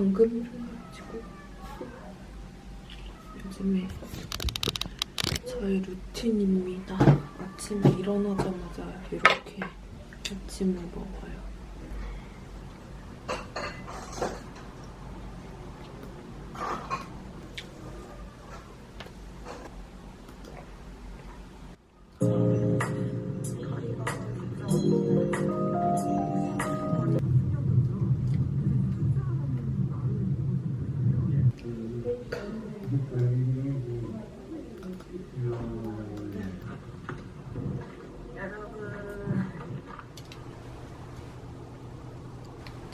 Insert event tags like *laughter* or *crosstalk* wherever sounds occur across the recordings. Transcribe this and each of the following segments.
방금 일어나가지고 요즘에 저의 루틴입니다. 아침에 일어나자마자 이렇게 아침을 먹어요.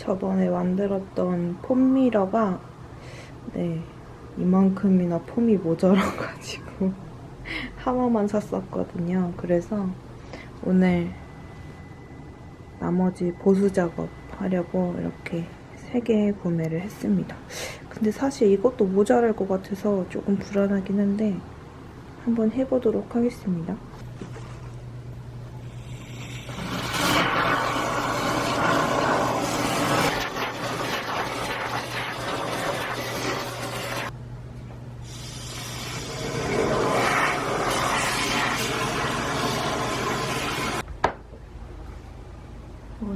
저번에 만들었던 폼미러가 네 이만큼이나 폼이 모자라가지고 *laughs* 하나만 샀었거든요. 그래서 오늘 나머지 보수 작업 하려고 이렇게 3개 구매를 했습니다. 근데 사실 이것도 모자랄 것 같아서 조금 불안하긴 한데 한번 해보도록 하겠습니다.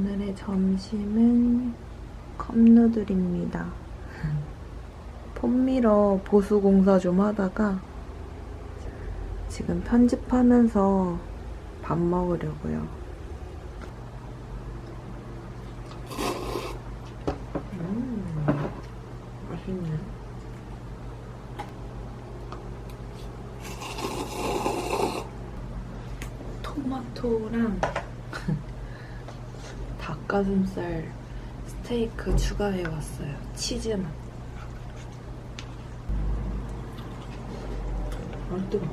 오늘의 점심은 컵누들입니다. 폼미러 보수 공사 좀 하다가 지금 편집하면서 밥 먹으려고요. 음, 맛있네. 토마토랑 닭가슴살 스테이크 추가해 왔어요. 치즈만. 아 뜨거.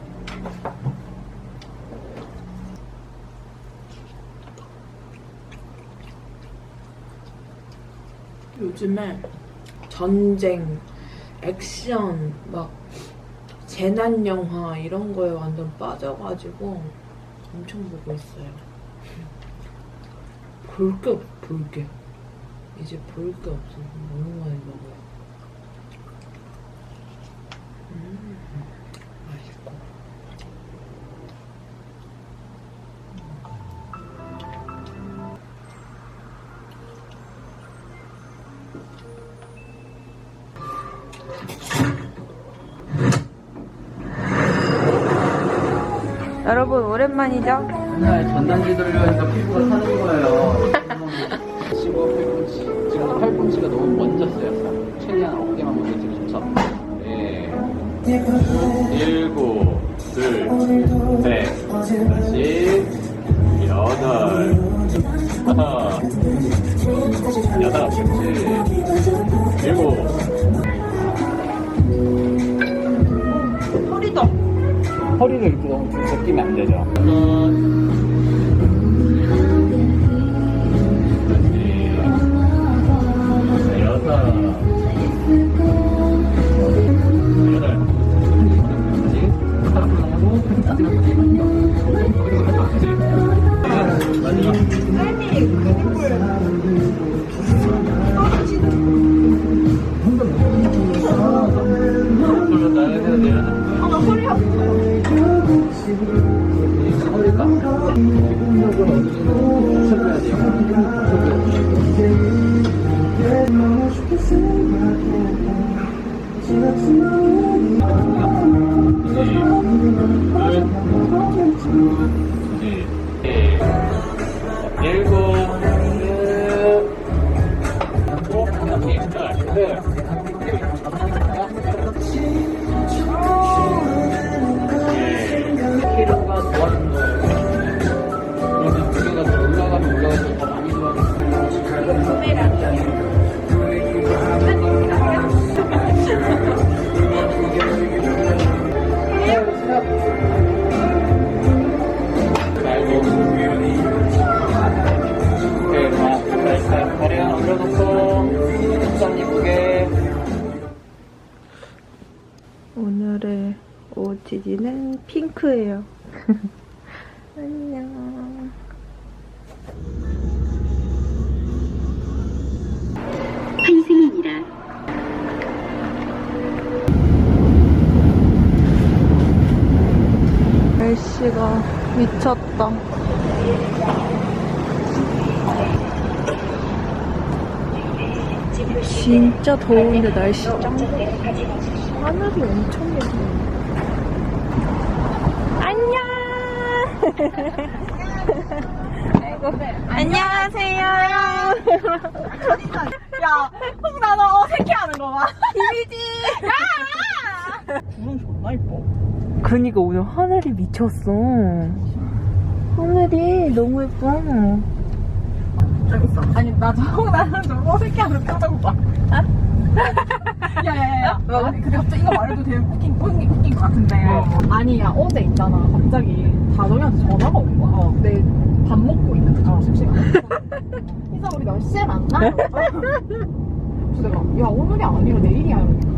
요즘에 전쟁, 액션, 막 재난 영화 이런 거에 완전 빠져가지고 엄청 보고 있어요. 볼 게 없어, 볼 게. 이제 볼 게 없어. 너무 많이 먹어요. 음, 맛있고. 여러분 오랜만이죠? 맨날 전단지 돌려니까 피부가 타는 거예요. 15 팔꿈치. 지금 팔꿈치가 너무 먼졌어요. 최대한 어깨만 먼저지면 좋죠. 네. 일곱, 둘, 셋, 다시, 여덟, 하나, 여덟, 그렇지. 일곱. 허리를 이렇게 너무 벗기면 안 되죠. 해야 되는데. 허리가 기 본적 더 올라가면 올라갈수록 더 많이. 오늘의 OOTD는 핑크예요. *laughs* 미쳤다. 진짜 더운데 날씨 짱. 하늘이 엄청 예뻐. 안녕! *laughs* 안녕하세요. 야, 꼭 나너 어색해하는 거 봐. 이미지. 구름 존나 이뻐. 그니까 오늘 하늘이 미쳤어. 하늘이 너무 예뻐. 재밌어. 아니, 나 저거 *laughs* 나는 좀 어색해하는 표정 봐. *laughs* 야야야야. 아니, 근데 갑자기 이거 말해도 되게 웃긴, 웃긴, 웃긴 것 같은데. 아니, 야, 어제 있잖아. 갑자기 다정이한테 전화가 온 거야. 내밥 먹고 있는데, 점심시간에. 이사 우리 몇 시에 만나? 그래서 내가, 야, 오늘이 아니라 내일이야. 이러니까.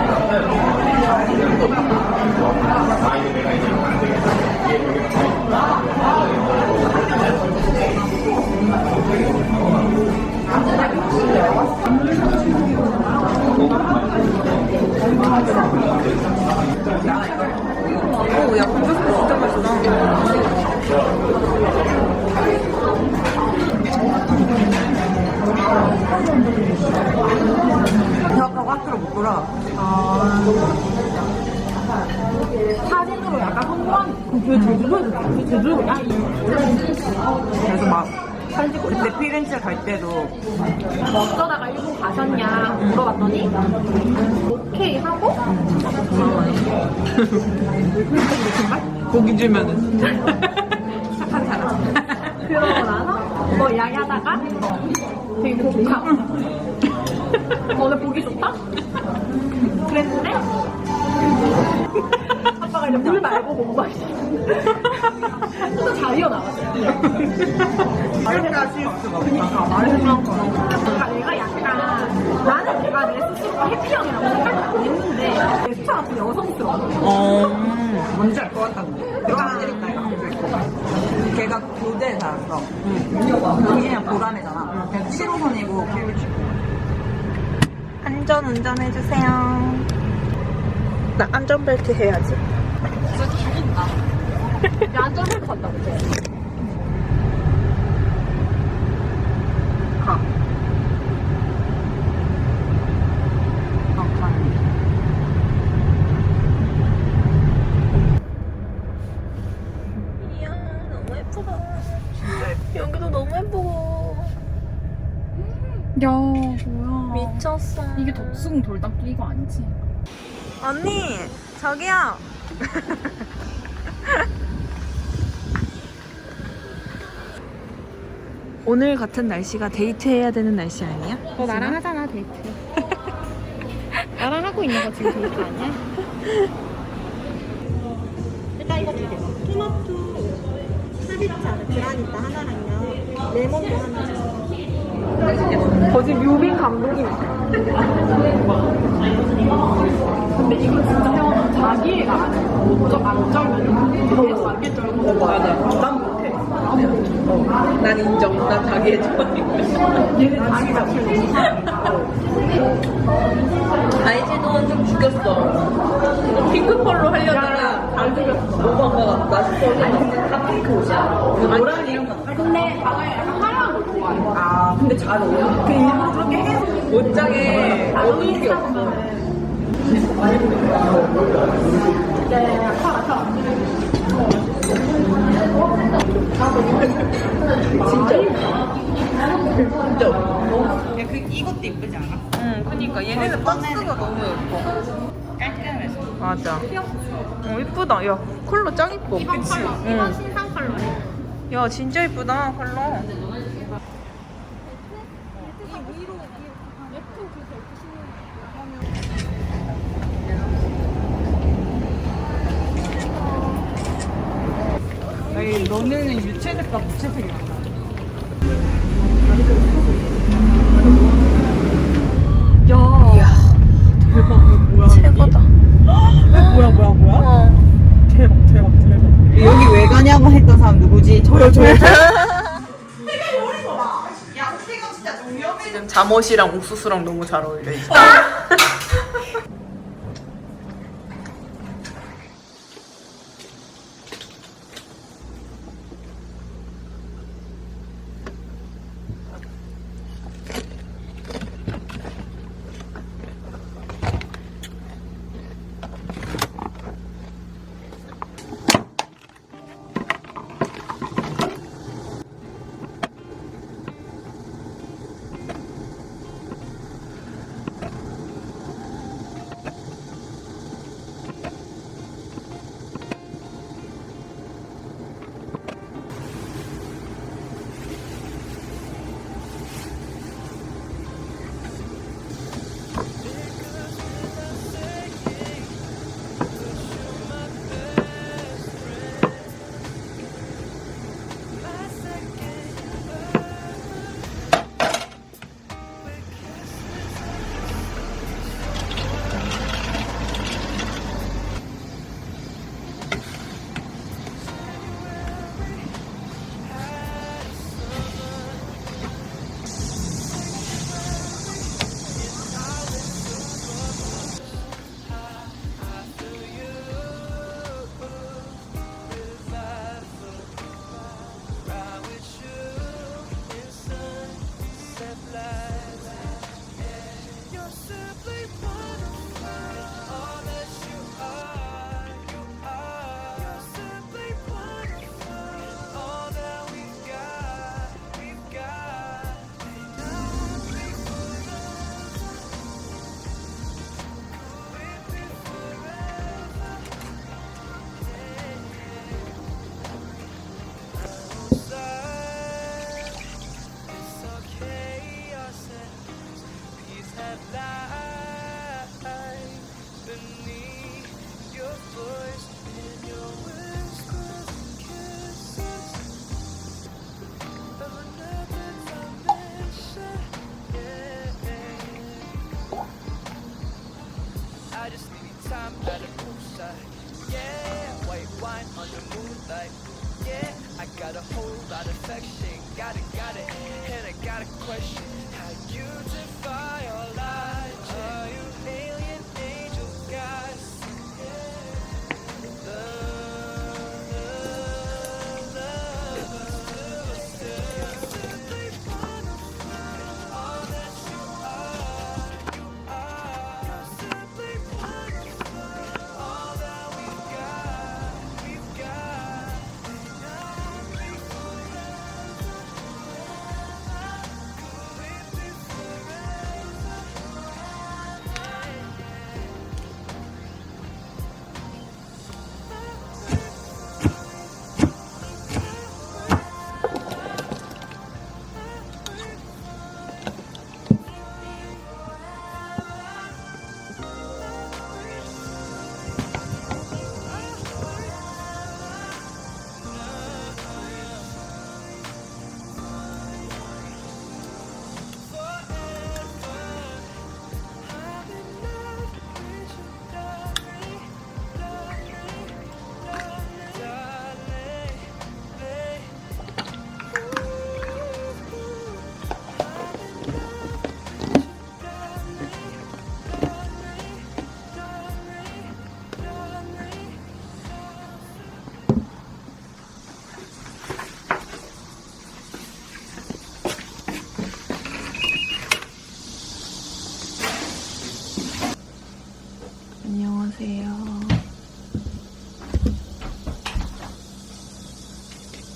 고기 주면은. *laughs* 착한 사람 그러고 나서 뭐 야야다가 되게 좋다 오늘 보기 좋다? 그랬는데 *laughs* 아빠가 이제 물 말고 못 마시 *laughs* 또 자리어 나왔어요 이렇게 하실 수가 없다 그러니까 내가 약간 나는 내가 내 스스로가 해피형이라고 생각을 안 했는데 내 수차가 좀 여성스러워. 어. 뭔지 알것 이거 걔가 교대에 살았어. 여기는 보라매잖아. 그냥 7호선이고. 길을 안전 운전해주세요. 나 안전벨트 해야지. 야 안전벨트 간다고 이야, 너무 예쁘다. 여기도 너무 예쁘고. 야 뭐야 미쳤어. 이게 덕숭 돌담기 이거 아니지? 언니, 저기요. *laughs* 오늘 같은 날씨가 데이트해야 되는 날씨 아니야? 너 나랑 하잖아 데이트 나랑 하고 있는 거 지금 데이트 아니야? 일단 이거 두 개. 토마토 사비차 그라니타 하나랑요. 레몬도 하나. 거짓 뮤빈 감독이 근데 이거 진짜 태어나 자기애가 안, 쩔- 안 쩔면 되게 자기애 쩔고 맞아 난 못해. 난 인정. 난 자기의 좋아하니까 얘는 자기 자체를 아이지도는 좀 죽였어. 핑크펄로 하려다가 잘 죽였어. 오버한 거 같다 싶어 아니 근데 다 핑크 옷이야. 그 노란 이런 거 근데 방에 약간 화려한 거 좋아해. 아 근데 잘 어울려 그 일부러 그렇게 해서 옷장에 어두운 게 없어 진짜 야, 그, 이것도 이쁘지 않아? 응, 그니까 얘네는 박스가 너무 예뻐. 깔끔해서. 맞아. 어, 이쁘다. 야, 컬러 짱 이뻐. 이번 컬러 응. 이번 신상 컬러네 야, 진짜 이쁘다, 컬러. 아니, 너네는 유채색과 무채색이야. 최고다. 뭐야, 뭐야, 뭐야? 어. 대박, 대박, 대박. 여기 왜 가냐고 했던 사람 누구지? 저요, 저요, *laughs* 저요. 지금 잠옷이랑 옥수수랑 너무 잘 어울려.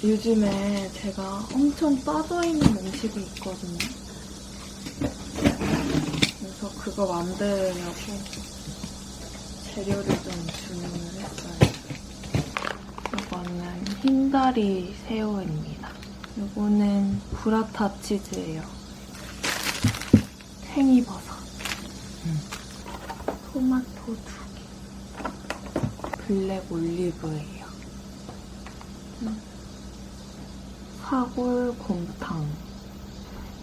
요즘에 제가 엄청 빠져있는 음식이 있거든요. 그래서 그거 만들려고 재료를 좀 주문을 했어요. 이거는 흰다리 새우입니다. 이거는 브라타 치즈예요. 팽이버섯. 토마토 두 개. 블랙 올리브예요. 음. 사골 곰탕.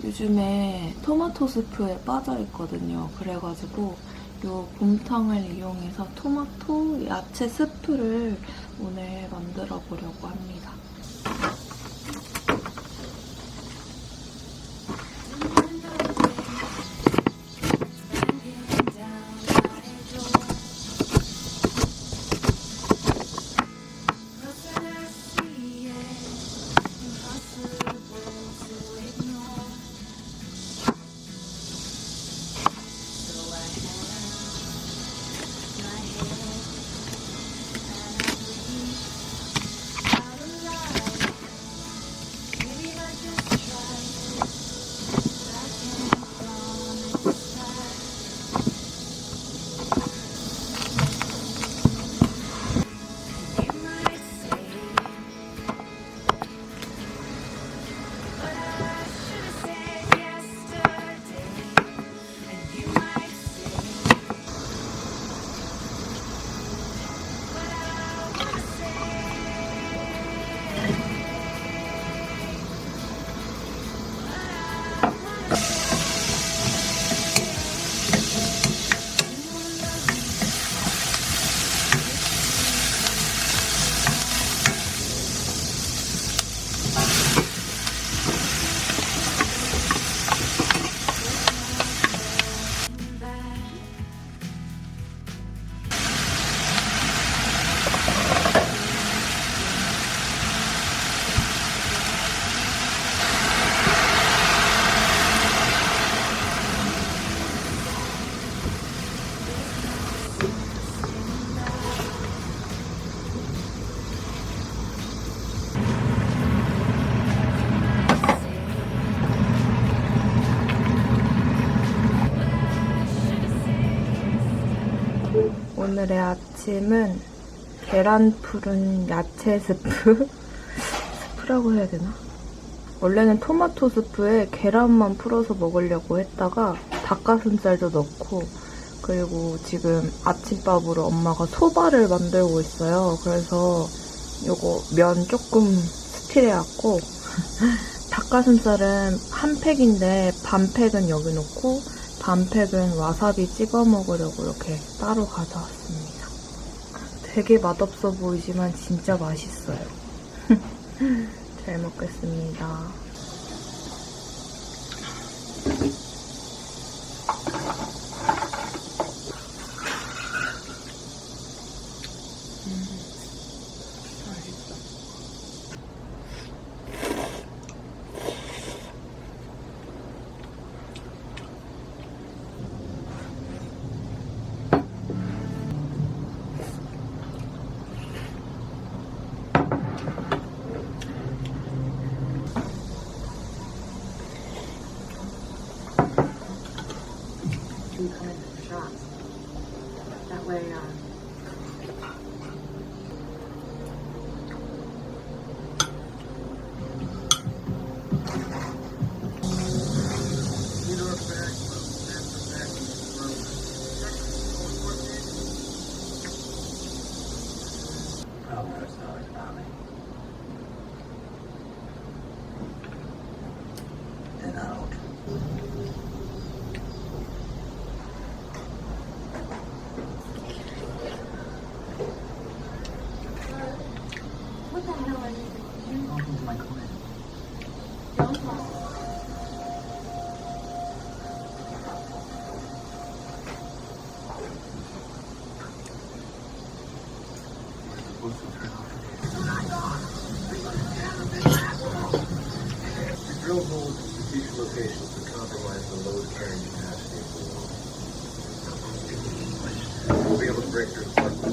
요즘에 토마토 스프에 빠져 있거든요. 그래가지고 요 곰탕을 이용해서 토마토 야채 스프를 오늘 만들어 보려고 합니다. 오늘의 아침은 계란 푸른 야채 스프? *laughs* 스프라고 해야 되나? 원래는 토마토 스프에 계란만 풀어서 먹으려고 했다가 닭가슴살도 넣고 그리고 지금 아침밥으로 엄마가 소바를 만들고 있어요. 그래서 요거 면 조금 스틸해갖고 *laughs* 닭가슴살은 한 팩인데 반 팩은 여기 놓고 반 팩은 와사비 찍어 먹으려고 이렇게 따로 가져왔습니다. 되게 맛없어 보이지만 진짜 맛있어요. *laughs* 잘 먹겠습니다. We'll be able to break through. the park wall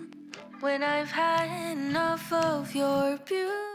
when I've had enough of your beauty.